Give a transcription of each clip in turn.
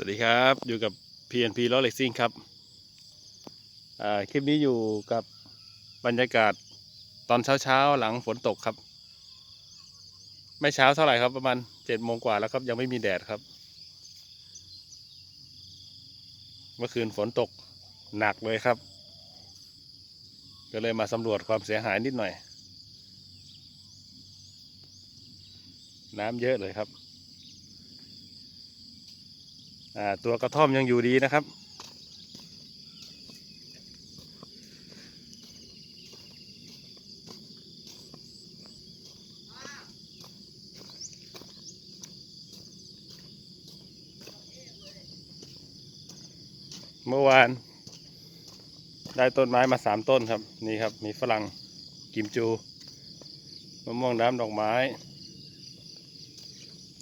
สวัสดีครับ อยู่กับ PNP ล้อเล็กซิ่งครับอ่าคลิปนี้อยู่กับบรรยากาศตอนเช้าๆ หลังฝนตกครับ ไม่เช้าเท่าไหร่ครับประมาณเจ็ดโมงกว่าแล้วครับ ยังไม่มีแดดครับ เมื่อคืนฝนตกหนักเลยครับ ก็เลยมาสำรวจความเสียหายนิดหน่อย น้ำเยอะเลยครับ ตัวกระท่อมยังอยู่ดีนะครับ เมื่อวาน ได้ต้นไม้มาสามต้นครับ นี่ครับ มีฝรั่งกิมจูมะม่วงน้ำดอกไม้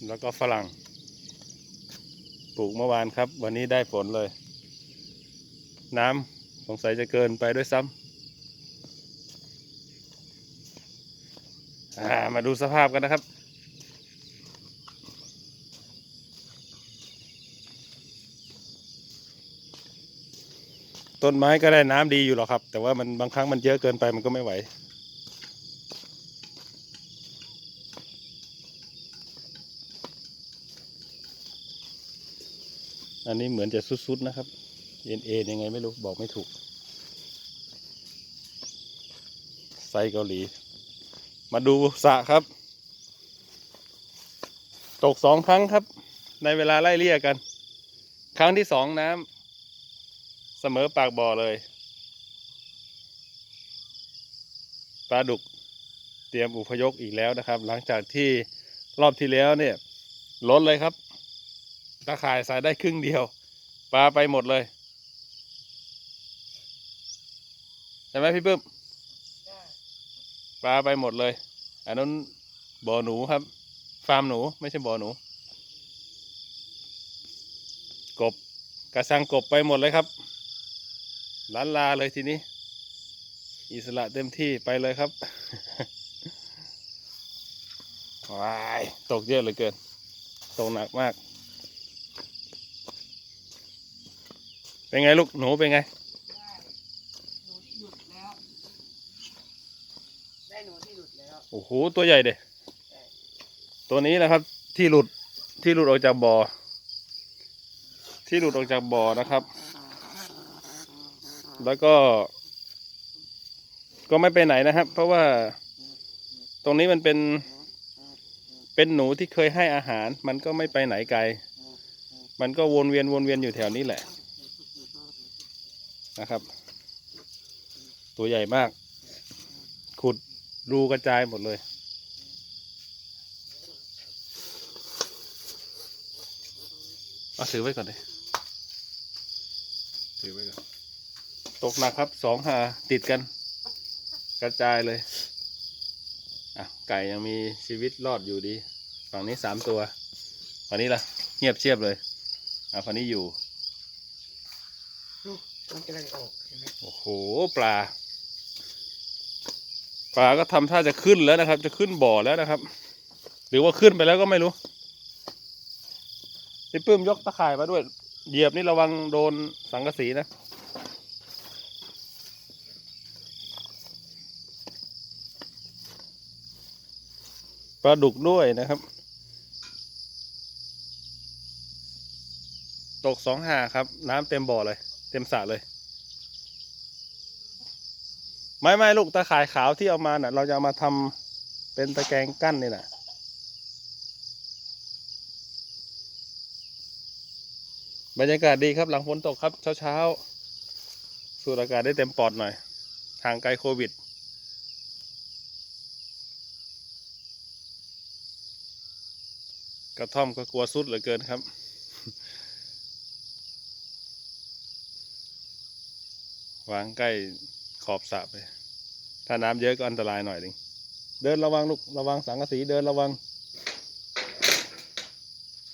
แล้วก็ฝรั่ง ปลูกเมื่อวานครับ วันนี้ได้ฝนเลย น้ำสงสัยจะเกินไปด้วยซ้ำมาดูสภาพกันนะครับต้นไม้ก็ได้น้ำดีอยู่หรอกครับ แต่ว่ามันบางครั้งมันเยอะเกินไปมันก็ไม่ไหว อันนี้เหมือนจะสุดๆนะครับ เอ็นเอ็นยังไงไม่รู้บอกไม่ถูก ไซเกาหลี มาดูสะครับ ตกสองครั้งครับ ในเวลาไล่เลี่ยกัน ครั้งที่สองน้ำเสมอปากบ่อเลยปลาดุกเตรียมอุพยพอีกแล้วนะครับ หลังจากที่รอบที่แล้วเนี่ยล้นเลยครับ ตาข่ายใส่ได้ครึ่งเดียว ปลาไปหมดเลยใช่ไหมพี่ปื้มปลาไปหมดเลย อันนั้นบ่อหนูครับ ฟาร์มหนูไม่ใช่บ่อหนู กบกระสังกบไปหมดเลยครับล้านลาเลยทีนี้ อิสระเต็มที่ไปเลยครับว้ายตกเยอะเหลือเกิน ตกหนักมาก เป็นไงลูกหนูเป็นไงได้หนูที่หลุดแล้ว ได้หนูที่หลุดแล้ว โอ้โหตัวใหญ่เด็ตัวนี้นะครับที่หลุดที่หลุดออกจากบ่อ ที่หลุดออกจากบ่อนะครับ แล้วก็ ก็ไม่ไปไหนนะครับ เพราะว่าตรงนี้มันเป็นเป็นหนูที่เคยให้อาหาร มันก็ไม่ไปไหนไกล มันก็วนเวียนวนเวียนอยู่แถวนี้แหละ นะครับ ตัวใหญ่มาก ขุดรูกระจายหมดเลย เอาถือไว้ก่อนเลยถือไว้ก่อน ตกหนักครับสองหาติดกัน กระจายเลย อะ ไก่ยังมีชีวิตรอดอยู่ดี ฝั่งนี้สามตัว ฝั่งนี้ล่ะ เงียบเชียบเลย อะ ฝั่งนี้อยู่ลูก มันกำลังออกเห็นไหมโอ้โหปลา ปลาก็ทำท่าจะขึ้นแล้วนะครับ จะขึ้นบ่อแล้วนะครับ หรือว่าขึ้นไปแล้วก็ไม่รู้พี่ปื้มยกตะข่ายมาด้วย เหยียบนี่ระวังโดนสังกะสีนะปลาดุกด้วยนะครับ ตกสองหาครับ น้ำเต็มบ่อเลย เต็มสระเลย ไม่ไม่ลูกตะข่ายขาวที่เอามาน่ะ เราจะเอามาทำเป็นตะแกรงกั้นนี่น่ะบรรยากาศดีครับหลังฝนตกครับ เช้าเช้าๆสูดอากาศได้เต็มปอดหน่อยห่างไกลโควิด กระท่อมก็กลัวสุดเหลือเกินครับ วางใกล้ขอบสระไป ถ้าน้ำเยอะก็อันตรายหน่อยหนึ่งเดินระวังลูกระวังสังกะสีเดินระวัง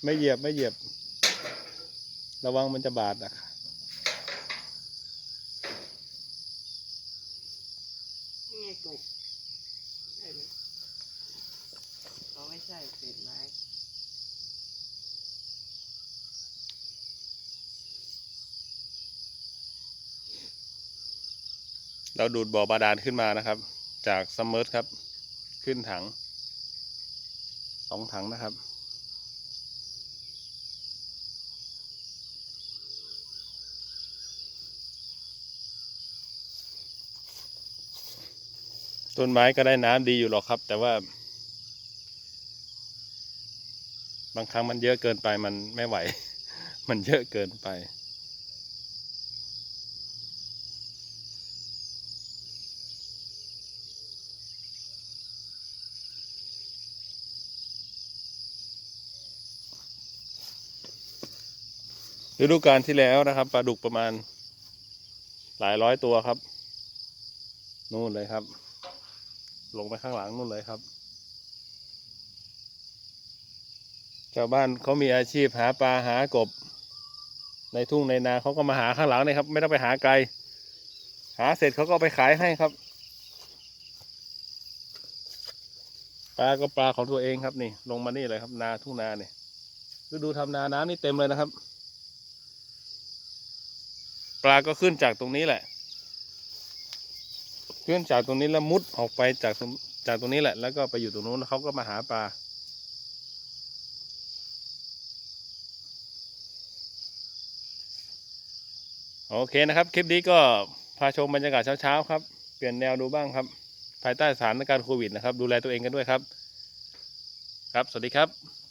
ไม่เหยียบไม่เหยียบ ระวังมันจะบาดอะไงกบใช่ไหมไม่ใช่เศษไม้ เราดูดบ่อบาดาลขึ้นมานะครับ จากซัมเมอร์ครับ ขึ้นถังสองถังนะครับต้นไม้ก็ได้น้ำดีอยู่หรอกครับ แต่ว่า บางครั้งมันเยอะเกินไปมันไม่ไหว มันเยอะเกินไป ฤดูกาลที่แล้วนะครับปลาดุกประมาณ หลายร้อยตัวครับ นู่นเลยครับ ลงไปข้างหลังนู่นเลยครับ ชาวบ้านเขามีอาชีพหาปลาหากบ ในทุ่งในนาเขาก็มาหาข้างหลังนี่ครับ ไม่ต้องไปหาไกล หาเสร็จเขาก็ไปขายให้ครับ ปลาก็ปลาของตัวเองครับนี่ ลงมานี่เลยครับ นาทุ่งนาเนี่ยฤดูทำนาน้ำนี่เต็มเลยนะครับ ปลาก็ขึ้นจากตรงนี้แหละ ขึ้นจากตรงนี้แล้วมุดออกไปจากตรงจากตรงนี้แหละ แล้วก็ไปอยู่ตรงนู้นแล้วเขาก็มาหาปลาโอเคนะครับ คลิปนี้ก็พาชมบรรยากาศเช้าๆครับ เปลี่ยนแนวดูบ้างครับ ภายใต้สถานการณ์โควิดนะครับ ดูแลตัวเองกันด้วยครับ ครับ สวัสดีครับ